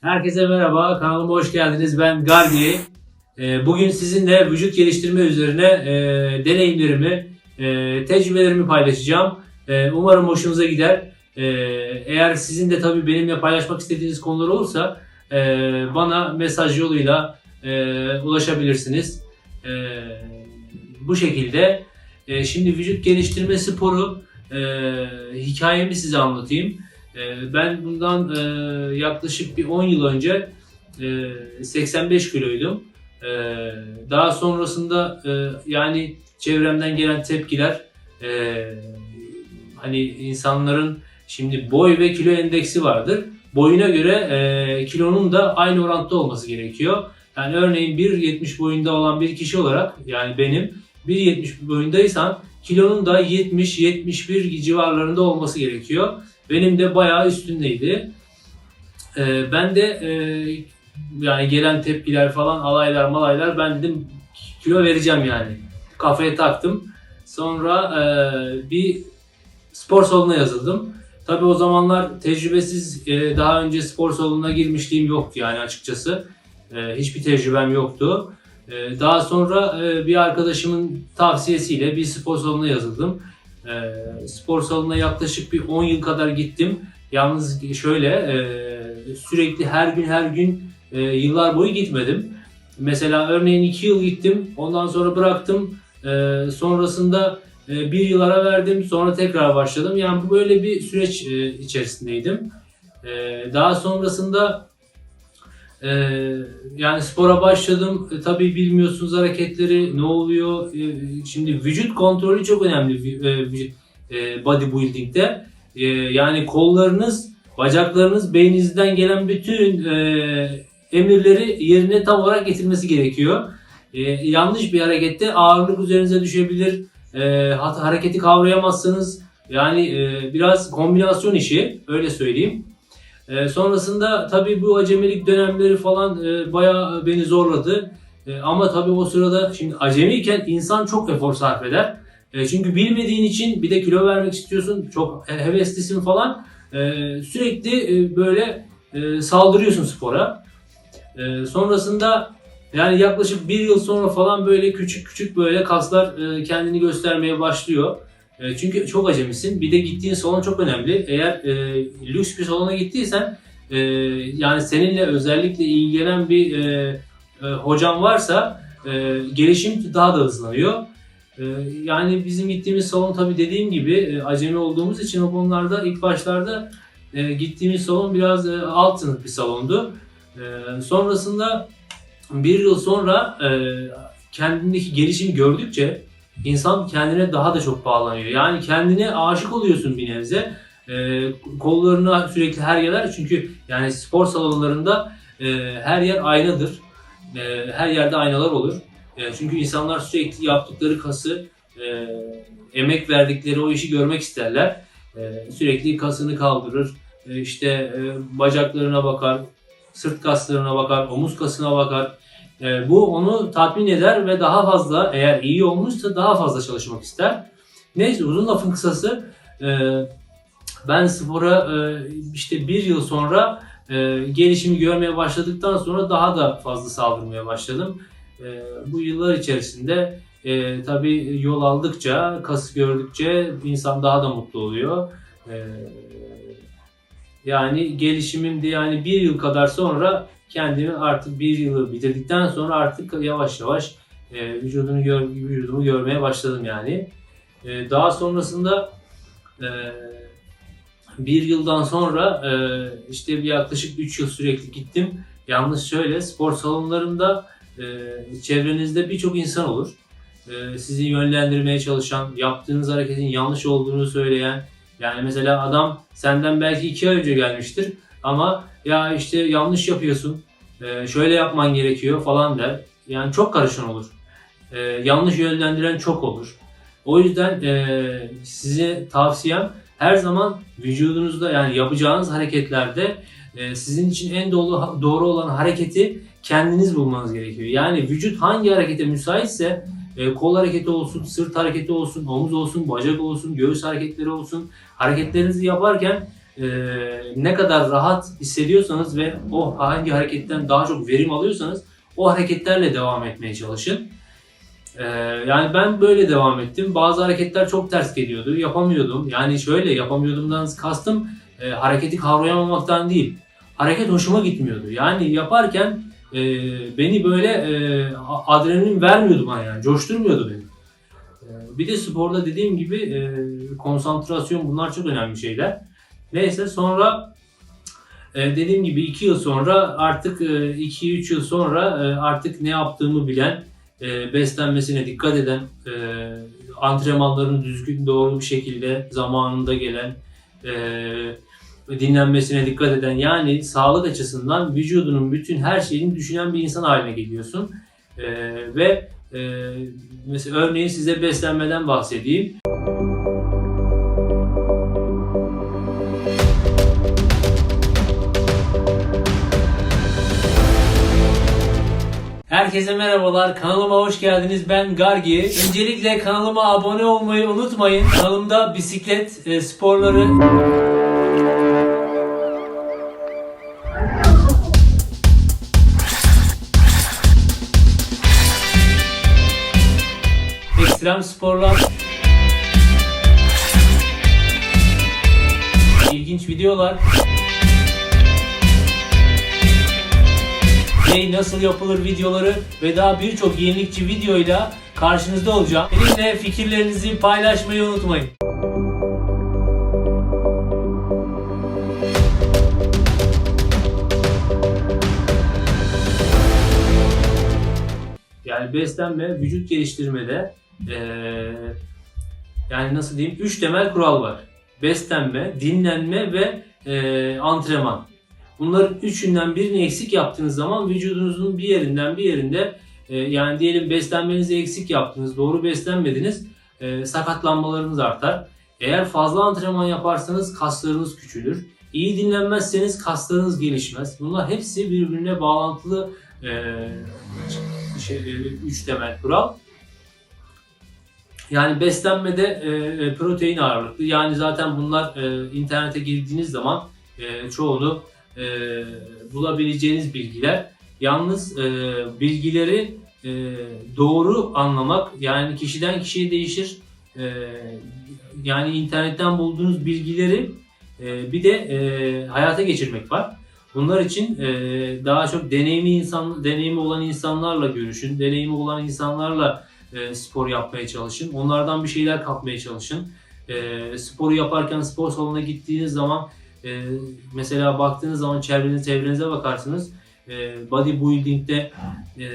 Herkese merhaba, kanalıma hoş geldiniz. Ben Gargi. Ee, Bugün sizinle vücut geliştirme üzerine e, deneyimlerimi, e, tecrübelerimi paylaşacağım. E, Umarım hoşunuza gider. Eğer sizin de tabii benimle paylaşmak istediğiniz konular olursa bana mesaj yoluyla ulaşabilirsiniz. E, Bu şekilde. E, Şimdi vücut geliştirme sporu e, hikayemi size anlatayım. Ee, Ben bundan e, yaklaşık bir 10 yıl önce e, 85 kiloydum. Ee, Daha sonrasında e, yani çevremden gelen tepkiler e, hani insanların şimdi boy ve kilo endeksi vardır. Boyuna göre e, kilonun da aynı orantıda olması gerekiyor. Yani örneğin 1.70 boyunda olan bir kişi olarak yani benim 1.70 boyundaysan kilonun da 70-71 civarlarında olması gerekiyor. Benim de bayağı üstündeydi. Ee, ben de e, yani gelen tepkiler falan alaylar malaylar ben dedim kilo vereceğim yani. Kafaya taktım. Sonra e, bir spor salonuna yazıldım. Tabii o zamanlar tecrübesiz e, daha önce spor salonuna girmişliğim yoktu yani açıkçası. E, hiçbir tecrübem yoktu. E, daha sonra e, bir arkadaşımın tavsiyesiyle bir spor salonuna yazıldım. Spor salonuna yaklaşık bir 10 yıl kadar gittim. Yalnız şöyle sürekli her gün her gün yıllar boyu gitmedim. Mesela örneğin 2 yıl gittim. Ondan sonra bıraktım. Sonrasında bir yıl ara verdim. Sonra tekrar başladım. Yani böyle bir süreç içerisindeydim. Daha sonrasında e, yani spora başladım. E, tabii bilmiyorsunuz hareketleri ne oluyor. E, şimdi vücut kontrolü çok önemli e, e, bodybuilding'de. E, yani kollarınız, bacaklarınız, beyninizden gelen bütün e, emirleri yerine tam olarak getirmesi gerekiyor. E, yanlış bir harekette ağırlık üzerinize düşebilir. E, hareketi kavrayamazsınız. Yani e, biraz kombinasyon işi öyle söyleyeyim. E, sonrasında tabii bu acemilik dönemleri falan e, bayağı beni zorladı. E, ama tabii o sırada şimdi acemiyken insan çok efor sarf eder. E, çünkü bilmediğin için bir de kilo vermek istiyorsun. Çok he- heveslisin falan. E, sürekli e, böyle e, saldırıyorsun spora. E, sonrasında yani yaklaşık bir yıl sonra falan böyle küçük küçük böyle kaslar e, kendini göstermeye başlıyor. E, çünkü çok acemisin. Bir de gittiğin salon çok önemli. Eğer e, lüks bir salona gittiysen e, yani seninle özellikle ilgilenen bir e, e, hocan varsa e, gelişim daha da hızlanıyor. E, yani bizim gittiğimiz salon tabii dediğim gibi e, acemi olduğumuz için o konularda ilk başlarda e, gittiğimiz salon biraz e, alt sınıf bir salondu. E, sonrasında bir yıl sonra e, kendindeki gelişimi gördükçe insan kendine daha da çok bağlanıyor. Yani kendine aşık oluyorsun bir nebze. E, kollarına sürekli her yerler çünkü yani spor salonlarında e, her yer aynadır. E, her yerde aynalar olur. E, çünkü insanlar sürekli yaptıkları kası, e, emek verdikleri o işi görmek isterler. E, sürekli kasını kaldırır. E, işte e, bacaklarına bakar, sırt kaslarına bakar, omuz kasına bakar. E, bu onu tatmin eder ve daha fazla eğer iyi olmuşsa daha fazla çalışmak ister. Neyse uzun lafın kısası e, ben spora e, işte bir yıl sonra e, gelişimi görmeye başladıktan sonra daha da fazla saldırmaya başladım. E, bu yıllar içerisinde e, tabii yol aldıkça, kas gördükçe insan daha da mutlu oluyor. E, yani gelişimim de yani bir yıl kadar sonra kendimi artık bir yılı bitirdikten sonra artık yavaş yavaş e, vücudunu gör, vücudumu görmeye başladım yani. E, daha sonrasında e, bir yıldan sonra e, işte bir yaklaşık 3 yıl sürekli gittim. Yalnız şöyle spor salonlarında e, çevrenizde birçok insan olur. E, sizi yönlendirmeye çalışan, yaptığınız hareketin yanlış olduğunu söyleyen. Yani mesela adam senden belki 2 ay önce gelmiştir ama ya işte yanlış yapıyorsun, e, şöyle yapman gerekiyor falan der. Yani çok karışan olur. E, yanlış yönlendiren çok olur. O yüzden e, size tavsiyem her zaman vücudunuzda yani yapacağınız hareketlerde e, sizin için en doğru doğru olan hareketi kendiniz bulmanız gerekiyor. Yani vücut hangi harekete müsaitse e, kol hareketi olsun, sırt hareketi olsun, omuz olsun, bacak olsun, göğüs hareketleri olsun. Hareketlerinizi yaparken e, ne kadar rahat hissediyorsanız ve o hangi hareketten daha çok verim alıyorsanız o hareketlerle devam etmeye çalışın. E, yani ben böyle devam ettim. Bazı hareketler çok ters geliyordu. Yapamıyordum. Yani şöyle yapamıyordumdan kastım e, hareketi kavrayamamaktan değil. Hareket hoşuma gitmiyordu. Yani yaparken beni böyle adrenalin vermiyordu bana yani. Coşturmuyordu beni. Bir de sporda dediğim gibi konsantrasyon bunlar çok önemli şeyler. Neyse sonra e, dediğim gibi 2 yıl sonra artık 2-3 yıl sonra e, artık ne yaptığımı bilen, e, beslenmesine dikkat eden, e, antrenmanlarını düzgün doğru bir şekilde zamanında gelen, e, dinlenmesine dikkat eden yani sağlık açısından vücudunun bütün her şeyini düşünen bir insan haline geliyorsun. E, ve e, mesela örneğin size beslenmeden bahsedeyim. Herkese merhabalar. Kanalıma hoş geldiniz. Ben Gargi. Öncelikle kanalıma abone olmayı unutmayın. Kanalımda bisiklet e, sporları ekstrem sporlar ilginç videolar nasıl yapılır videoları ve daha birçok yenilikçi videoyla karşınızda olacağım. Benimle fikirlerinizi paylaşmayı unutmayın. Yani beslenme, vücut geliştirmede eee, yani nasıl diyeyim? Üç temel kural var. Beslenme, dinlenme ve eee, antrenman. Bunların üçünden birini eksik yaptığınız zaman vücudunuzun bir yerinden bir yerinde e, yani diyelim beslenmenizi eksik yaptınız, doğru beslenmediniz, e, sakatlanmalarınız artar. Eğer fazla antrenman yaparsanız kaslarınız küçülür. İyi dinlenmezseniz kaslarınız gelişmez. Bunlar hepsi birbirine bağlantılı e, şey, üç temel kural. Yani beslenmede protein ağırlıklı. Yani zaten bunlar e, internete girdiğiniz zaman çoğunu e, bulabileceğiniz bilgiler. Yalnız e, bilgileri e, doğru anlamak yani kişiden kişiye değişir. E, yani internetten bulduğunuz bilgileri e, bir de e, hayata geçirmek var. Bunlar için e, daha çok deneyimli insan, deneyimi olan insanlarla görüşün, deneyimi olan insanlarla e, spor yapmaya çalışın. Onlardan bir şeyler kapmaya çalışın. E, sporu yaparken spor salonuna gittiğiniz zaman e, mesela baktığınız zaman çevrenize, çevrenize bakarsınız. E, bodybuilding'de e,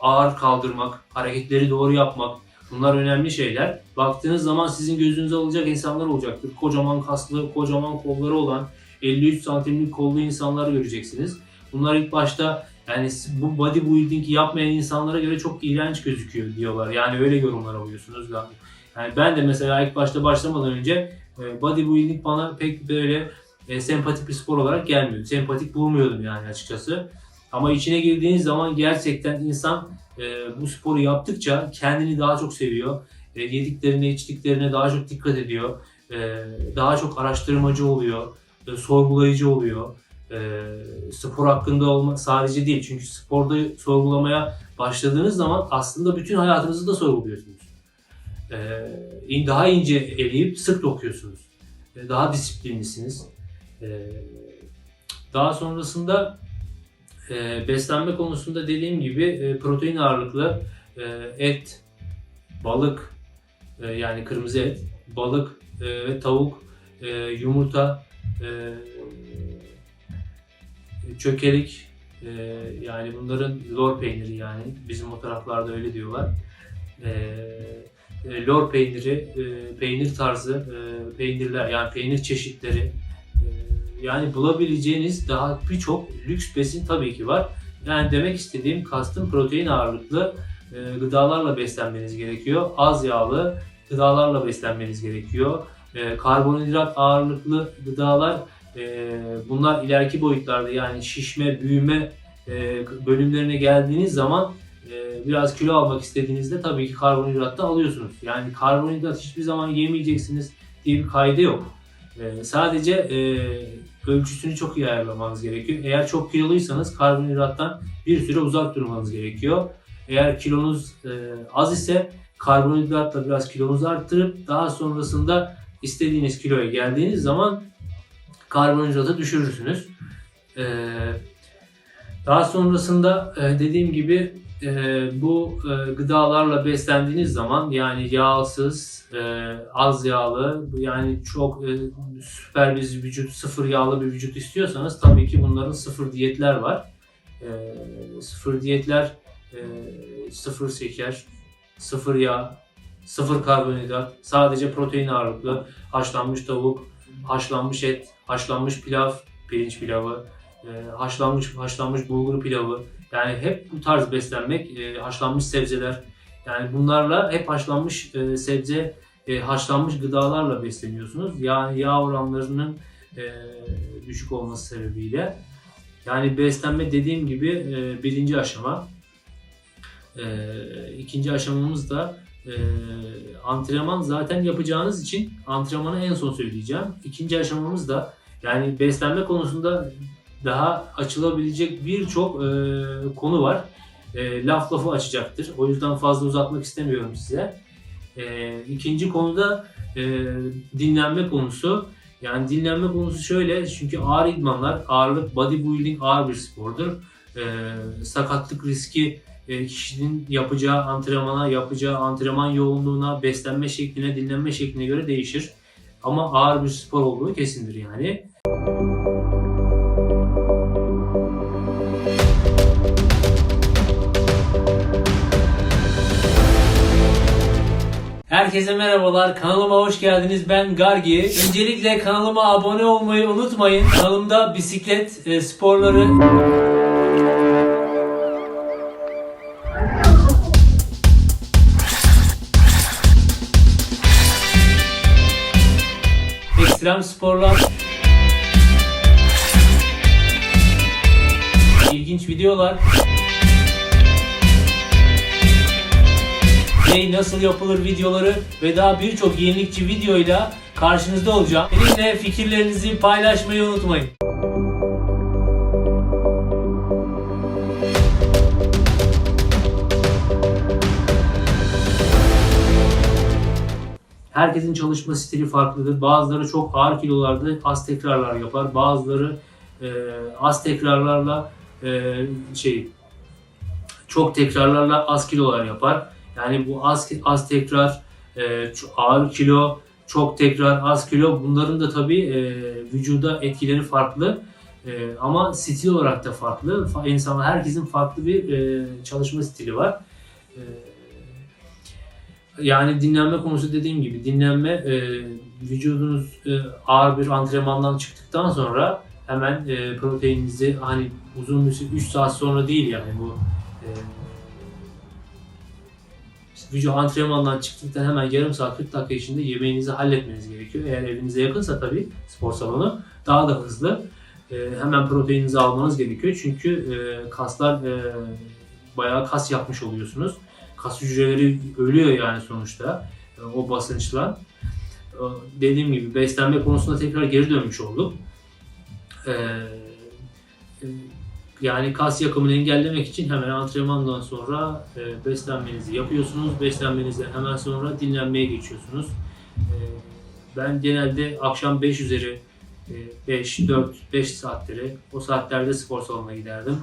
ağır kaldırmak, hareketleri doğru yapmak bunlar önemli şeyler. Baktığınız zaman sizin gözünüze alacak insanlar olacaktır. Kocaman kaslı, kocaman kolları olan 53 santimlik kollu insanlar göreceksiniz. Bunlar ilk başta yani bu bodybuilding yapmayan insanlara göre çok iğrenç gözüküyor diyorlar. Yani öyle yorumlar alıyorsunuz. Yani ben de mesela ilk başta başlamadan önce bodybuilding bana pek böyle e, sempatik bir spor olarak gelmiyordu. Sempatik bulmuyordum yani açıkçası. Ama içine girdiğiniz zaman gerçekten insan e, bu sporu yaptıkça kendini daha çok seviyor. E, yediklerine, içtiklerine daha çok dikkat ediyor. E, daha çok araştırmacı oluyor. E, sorgulayıcı oluyor. E, spor hakkında olma sadece değil. Çünkü sporda sorgulamaya başladığınız zaman aslında bütün hayatınızı da sorguluyorsunuz. E, daha ince eleyip sık dokuyorsunuz. E, daha disiplinlisiniz. E, daha sonrasında e, beslenme konusunda dediğim gibi e, protein ağırlıklı e, et, balık yani kırmızı et, balık ve tavuk, yumurta, çökelik yani bunların lor peyniri yani bizim o taraflarda öyle diyorlar. E, lor peyniri, e, peynir tarzı e, peynirler yani peynir çeşitleri yani bulabileceğiniz daha birçok lüks besin tabii ki var. Yani demek istediğim kastım protein ağırlıklı gıdalarla beslenmeniz gerekiyor. Az yağlı gıdalarla beslenmeniz gerekiyor. Karbonhidrat ağırlıklı gıdalar bunlar ileriki boyutlarda yani şişme, büyüme bölümlerine geldiğiniz zaman e, biraz kilo almak istediğinizde tabii ki karbonhidrat da alıyorsunuz. Yani karbonhidrat hiçbir zaman yemeyeceksiniz diye bir kaydı yok. E, sadece e, ölçüsünü çok iyi ayarlamanız gerekiyor. Eğer çok kiloluysanız karbonhidrattan bir süre uzak durmanız gerekiyor. Eğer kilonuz az ise karbonhidratla biraz kilonuzu arttırıp daha sonrasında istediğiniz kiloya geldiğiniz zaman karbonhidratı düşürürsünüz. Daha sonrasında dediğim gibi e, bu e, gıdalarla beslendiğiniz zaman yani yağsız, e, az yağlı yani çok e, süper bir vücut, sıfır yağlı bir vücut istiyorsanız tabii ki bunların sıfır diyetler var. E, sıfır diyetler e, sıfır şeker, sıfır yağ, sıfır karbonhidrat, sadece protein ağırlıklı, haşlanmış tavuk, haşlanmış et, haşlanmış pilav, pirinç pilavı, e, haşlanmış haşlanmış bulgur pilavı. Yani hep bu tarz beslenmek, e, haşlanmış sebzeler. Yani bunlarla hep haşlanmış e, sebze, e, haşlanmış gıdalarla besleniyorsunuz. Yağ, yağ oranlarının e, düşük olması sebebiyle. Yani beslenme dediğim gibi e, birinci aşama. E, ikinci aşamamız da e, antrenman zaten yapacağınız için antrenmanı en son söyleyeceğim. İkinci aşamamız da yani beslenme konusunda daha açılabilecek birçok e, konu var. E, laf lafı açacaktır. O yüzden fazla uzatmak istemiyorum size. E, ikinci konuda e, dinlenme konusu. Yani dinlenme konusu şöyle çünkü ağır idmanlar, ağırlık, bodybuilding ağır bir spordur. E, sakatlık riski e, kişinin yapacağı antrenmana, yapacağı antrenman yoğunluğuna, beslenme şekline, dinlenme şekline göre değişir. Ama ağır bir spor olduğu kesindir yani. Herkese merhabalar. Kanalıma hoş geldiniz. Ben Gargi. Öncelikle kanalıma abone olmayı unutmayın. Kanalımda bisiklet e, sporları ekstrem sporlar ilginç videolar ne nasıl yapılır videoları ve daha birçok yenilikçi videoyla karşınızda olacağım. Benimle fikirlerinizi paylaşmayı unutmayın. Herkesin çalışma stili farklıdır. Bazıları çok ağır kilolarda az tekrarlar yapar. Bazıları e, az tekrarlarla e, şey çok tekrarlarla az kilolar yapar. Yani bu az az tekrar, e, ağır kilo, çok tekrar, az kilo bunların da tabii e, vücuda etkileri farklı. E, ama stil olarak da farklı. Fa- İnsanlar herkesin farklı bir e, çalışma stili var. E, yani dinlenme konusu dediğim gibi dinlenme e, vücudunuz e, ağır bir antrenmandan çıktıktan sonra hemen e, proteininizi hani uzun bir süre 3 saat sonra değil yani bu e, vücut antrenmandan çıktıktan hemen yarım saat 40 dakika içinde yemeğinizi halletmeniz gerekiyor. Eğer evinize yakınsa tabii spor salonu daha da hızlı. e, hemen proteininizi almanız gerekiyor. Çünkü e, kaslar e, bayağı kas yapmış oluyorsunuz. Kas hücreleri ölüyor yani sonuçta e, o basınçla. E, dediğim gibi beslenme konusunda tekrar geri dönmüş olduk. E, e, yani kas yakımını engellemek için hemen antrenmandan sonra e, beslenmenizi yapıyorsunuz. Beslenmenizden hemen sonra dinlenmeye geçiyorsunuz. E, ben genelde akşam 5 üzeri e, 5, 4, 5 saatleri o saatlerde spor salonuna giderdim.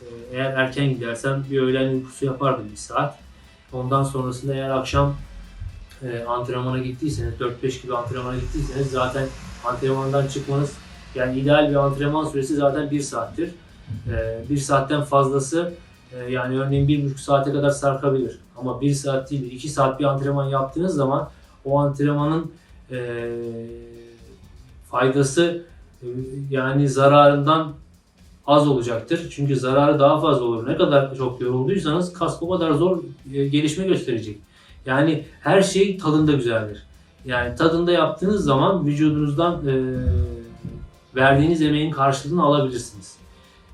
E, eğer erken gidersem bir öğlen uykusu yapardım bir saat. Ondan sonrasında eğer akşam e, antrenmana gittiyseniz, 4-5 gibi antrenmana gittiyseniz zaten antrenmandan çıkmanız yani ideal bir antrenman süresi zaten 1 saattir. Ee, bir saatten fazlası e, yani örneğin bir buçuk saate kadar sarkabilir. Ama bir saat değil de iki saat bir antrenman yaptığınız zaman o antrenmanın e, faydası e, yani zararından az olacaktır. Çünkü zararı daha fazla olur. Ne kadar çok yorulduysanız kas o kadar zor e, gelişme gösterecek. Yani her şey tadında güzeldir. Yani tadında yaptığınız zaman vücudunuzdan e, verdiğiniz emeğin karşılığını alabilirsiniz.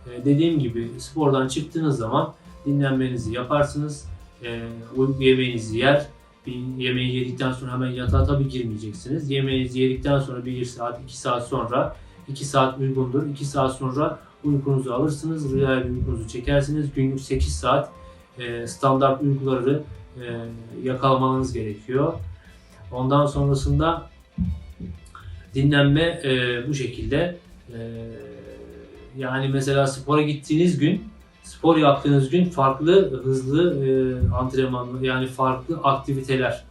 E, dediğim gibi spordan çıktığınız zaman dinlenmenizi yaparsınız. E, uyku yemeğinizi yer. Bir yemeği yedikten sonra hemen yatağa tabii girmeyeceksiniz. Yemeğinizi yedikten sonra 1 saat, 2 saat sonra 2 saat uygundur. 2 saat sonra uykunuzu alırsınız. Rüya uykunuzu çekersiniz. Günlük 8 saat e, standart uykuları e, yakalamanız gerekiyor. Ondan sonrasında dinlenme e, bu şekilde. Yani mesela spora gittiğiniz gün, spor yaptığınız gün farklı hızlı e, antrenman yani farklı aktiviteler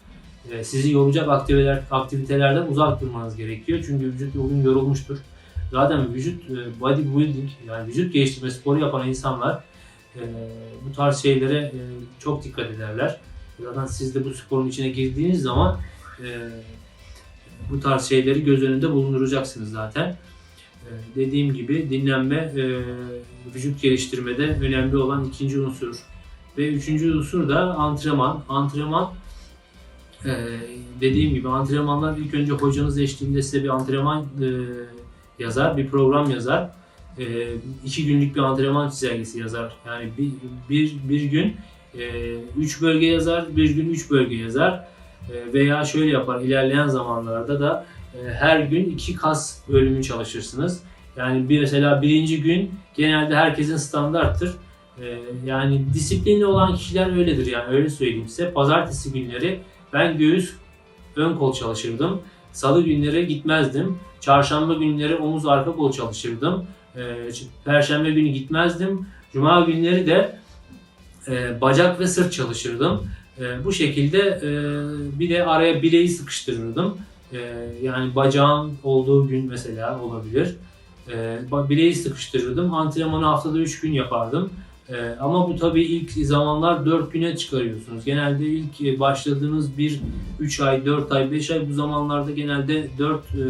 e, sizi yoracak aktiviteler aktivitelerden uzak durmanız gerekiyor. Çünkü vücut o gün yorulmuştur. Zaten vücut e, bodybuilding yani vücut geliştirme sporu yapan insanlar e, bu tarz şeylere e, çok dikkat ederler. Zaten siz de bu sporun içine girdiğiniz zaman e, bu tarz şeyleri göz önünde bulunduracaksınız zaten. E, dediğim gibi dinlenme e, vücut geliştirmede önemli olan ikinci unsur. Ve üçüncü unsur da antrenman. Antrenman e, dediğim gibi antrenmanlar ilk önce hocanız eşliğinde size bir antrenman e, yazar, bir program yazar. İki günlük bir antrenman çizelgesi yazar. Yani bir, bir, bir gün e, üç bölge yazar, bir gün üç bölge yazar. Veya şöyle yapar, ilerleyen zamanlarda da her gün iki kas bölümü çalışırsınız. Yani bir mesela birinci gün genelde herkesin standarttır. E, yani disiplinli olan kişiler öyledir yani öyle söyleyeyim size. Pazartesi günleri ben göğüs ön kol çalışırdım. Salı günleri gitmezdim. Çarşamba günleri omuz arka kol çalışırdım. E, Perşembe günü gitmezdim. Cuma günleri de e, bacak ve sırt çalışırdım. Bu şekilde e, bir de araya bileği sıkıştırırdım. E, yani bacağın olduğu gün mesela olabilir. E, ba- bileği sıkıştırırdım. Antrenmanı haftada 3 gün yapardım. E, ama bu tabii ilk zamanlar 4 güne çıkarıyorsunuz. Genelde ilk e, başladığınız bir 3 ay, 4 ay, 5 ay bu zamanlarda genelde 4 e,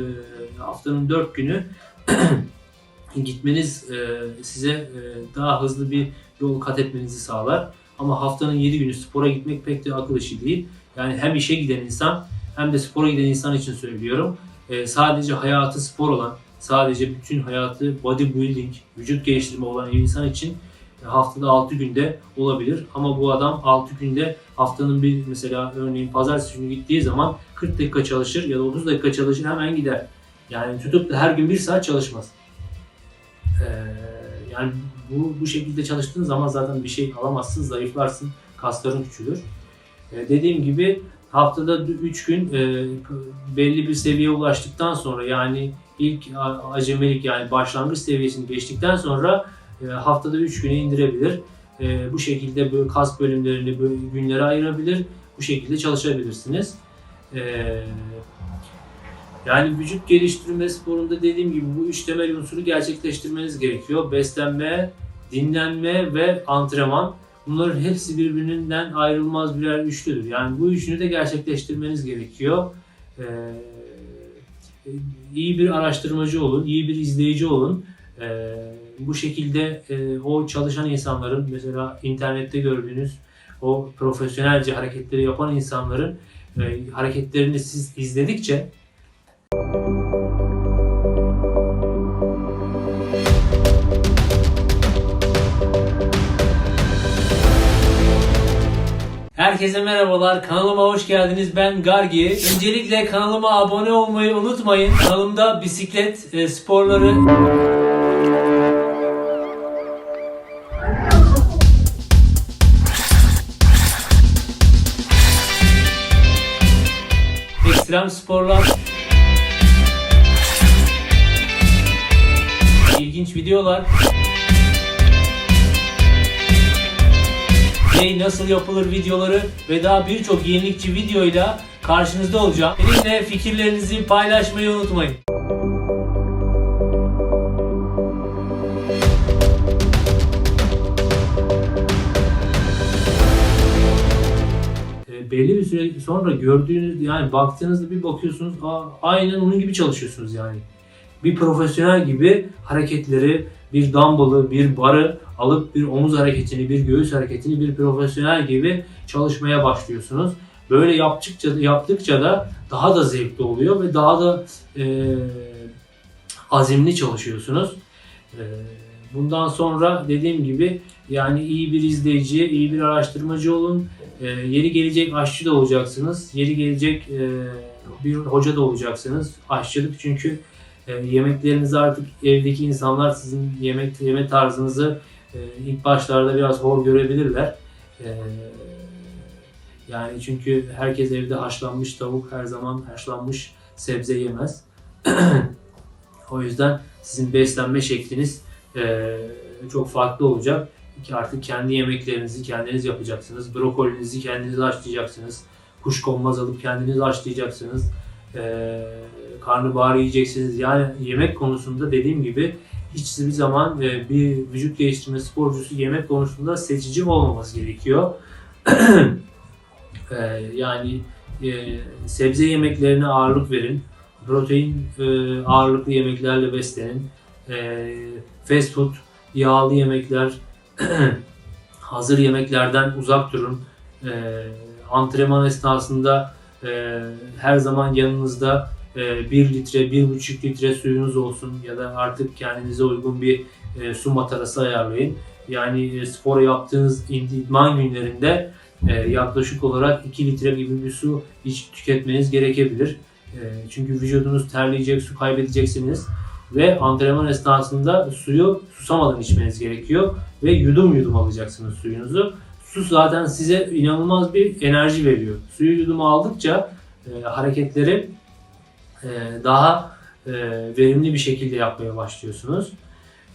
haftanın 4 günü gitmeniz e, size daha hızlı bir yol kat etmenizi sağlar. Ama haftanın 7 günü spora gitmek pek de akıl işi değil. Yani hem işe giden insan hem de spora giden insan için söylüyorum. E, sadece hayatı spor olan, sadece bütün hayatı bodybuilding, vücut geliştirme olan insan için e, haftada 6 günde olabilir. Ama bu adam 6 günde haftanın bir mesela örneğin pazartesi günü gittiği zaman 40 dakika çalışır ya da 30 dakika çalışır hemen gider. Yani tutup da her gün 1 saat çalışmaz. Ee, yani bu, bu şekilde çalıştığın zaman zaten bir şey alamazsın, zayıflarsın, kasların küçülür. Ee, dediğim gibi haftada 3 gün e, belli bir seviyeye ulaştıktan sonra yani ilk a- acemilik yani başlangıç seviyesini geçtikten sonra e, haftada 3 güne indirebilir. E, bu şekilde böyle kas bölümlerini böyle günlere ayırabilir. Bu şekilde çalışabilirsiniz. E, yani vücut geliştirme sporunda dediğim gibi bu üç temel unsuru gerçekleştirmeniz gerekiyor. Beslenme, dinlenme ve antrenman. Bunların hepsi birbirinden ayrılmaz birer üçlüdür. Yani bu üçünü de gerçekleştirmeniz gerekiyor. Ee, iyi bir araştırmacı olun, iyi bir izleyici olun. Ee, bu şekilde e, o çalışan insanların mesela internette gördüğünüz o profesyonelce hareketleri yapan insanların e, hareketlerini siz izledikçe Herkese merhabalar. Kanalıma hoş geldiniz. Ben Gargi. Öncelikle kanalıma abone olmayı unutmayın. Kanalımda bisiklet e, sporları ekstrem sporlar ilginç videolar ne nasıl yapılır videoları ve daha birçok yenilikçi videoyla karşınızda olacağım. Benimle fikirlerinizi paylaşmayı unutmayın. E, belli bir süre sonra gördüğünüz yani baktığınızda bir bakıyorsunuz aynen onun gibi çalışıyorsunuz yani. Bir profesyonel gibi hareketleri, bir dumbbell'ı, bir barı alıp bir omuz hareketini, bir göğüs hareketini bir profesyonel gibi çalışmaya başlıyorsunuz. Böyle yaptıkça, yaptıkça da daha da zevkli oluyor ve daha da e, azimli çalışıyorsunuz. E, bundan sonra dediğim gibi yani iyi bir izleyici, iyi bir araştırmacı olun. E, yeri gelecek aşçı da olacaksınız. Yeri gelecek e, bir hoca da olacaksınız. Aşçılık çünkü e, yemeklerinizi artık evdeki insanlar sizin yemek yeme tarzınızı e, ilk başlarda biraz hor görebilirler. E, yani çünkü herkes evde haşlanmış tavuk her zaman haşlanmış sebze yemez. o yüzden sizin beslenme şekliniz çok farklı olacak. Artık kendi yemeklerinizi kendiniz yapacaksınız. Brokolinizi kendiniz haşlayacaksınız. Kuşkonmaz alıp kendiniz haşlayacaksınız. E, karnabahar yiyeceksiniz. Yani yemek konusunda dediğim gibi hiçbir zaman e, bir vücut geliştirme sporcusu yemek konusunda seçici olmaması gerekiyor. E, yani e, sebze yemeklerine ağırlık verin. Protein e, ağırlıklı yemeklerle beslenin. E, fast food, yağlı yemekler, hazır yemeklerden uzak durun. E, antrenman esnasında e, her zaman yanınızda 1 litre, 1,5 litre suyunuz olsun ya da artık kendinize uygun bir e, su matarası ayarlayın. Yani e, spor yaptığınız idman günlerinde e, yaklaşık olarak 2 litre gibi bir su iç tüketmeniz gerekebilir. E, çünkü vücudunuz terleyecek, su kaybedeceksiniz ve antrenman esnasında suyu susamadan içmeniz gerekiyor ve yudum yudum alacaksınız suyunuzu. Su zaten size inanılmaz bir enerji veriyor. Suyu yudum aldıkça e, hareketleri e, daha e, verimli bir şekilde yapmaya başlıyorsunuz.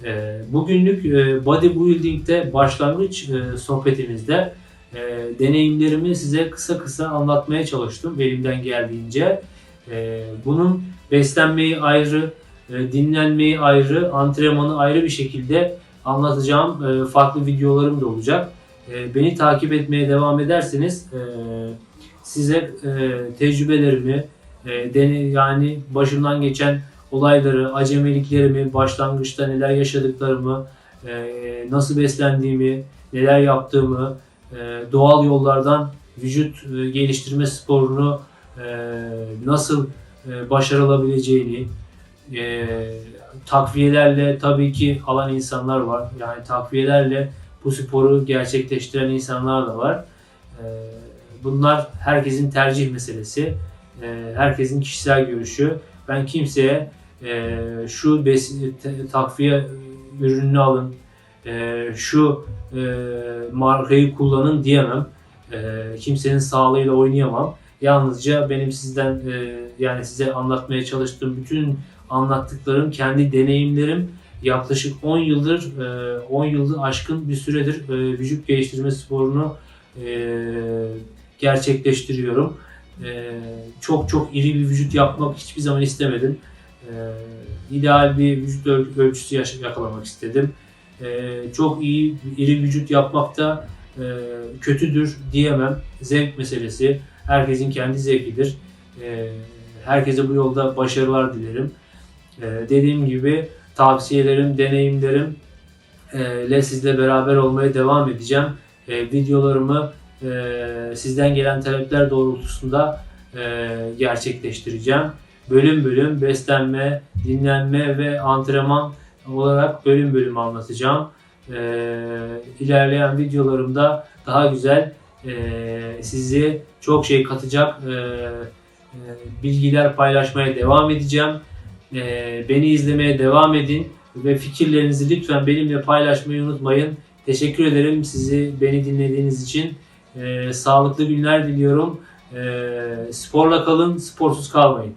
E, bugünlük e, bodybuilding'de başlangıç e, sohbetimizde e, deneyimlerimi size kısa kısa anlatmaya çalıştım elimden geldiğince. E, bunun beslenmeyi ayrı, e, dinlenmeyi ayrı, antrenmanı ayrı bir şekilde anlatacağım e, farklı videolarım da olacak. E, beni takip etmeye devam ederseniz e, size e, tecrübelerimi, e, dene, yani başımdan geçen olayları, acemiliklerimi, başlangıçta neler yaşadıklarımı, nasıl beslendiğimi, neler yaptığımı, doğal yollardan vücut geliştirme sporunu nasıl e, başarılabileceğini, takviyelerle tabii ki alan insanlar var. Yani takviyelerle bu sporu gerçekleştiren insanlar da var. E, bunlar herkesin tercih meselesi. E, herkesin kişisel görüşü. Ben kimseye e, şu takviye ürününü alın, e, şu e, markayı kullanın diyemem. Kimsenin sağlığıyla oynayamam. Yalnızca benim sizden yani size anlatmaya çalıştığım bütün anlattıklarım kendi deneyimlerim yaklaşık 10 yıldır e, 10 yılı aşkın bir süredir e, vücut geliştirme sporunu e, gerçekleştiriyorum. E, çok çok iri bir vücut yapmak hiçbir zaman istemedim. E, ideal bir vücut öl- ölçüsü yakalamak istedim. E, çok iyi iri vücut yapmak da e, kötüdür diyemem. Zevk meselesi. Herkesin kendi zevkidir. E, herkese bu yolda başarılar dilerim. E, dediğim gibi tavsiyelerim, deneyimlerim e, ile sizle beraber olmaya devam edeceğim. E, videolarımı e, sizden gelen talepler doğrultusunda e, gerçekleştireceğim. Bölüm bölüm beslenme, dinlenme ve antrenman olarak bölüm bölüm anlatacağım. E, ilerleyen videolarımda daha güzel e, sizi çok şey katacak e, e, bilgiler paylaşmaya devam edeceğim. E, beni izlemeye devam edin ve fikirlerinizi lütfen benimle paylaşmayı unutmayın. Teşekkür ederim sizi beni dinlediğiniz için. E, sağlıklı günler diliyorum. E, sporla kalın, sporsuz kalmayın.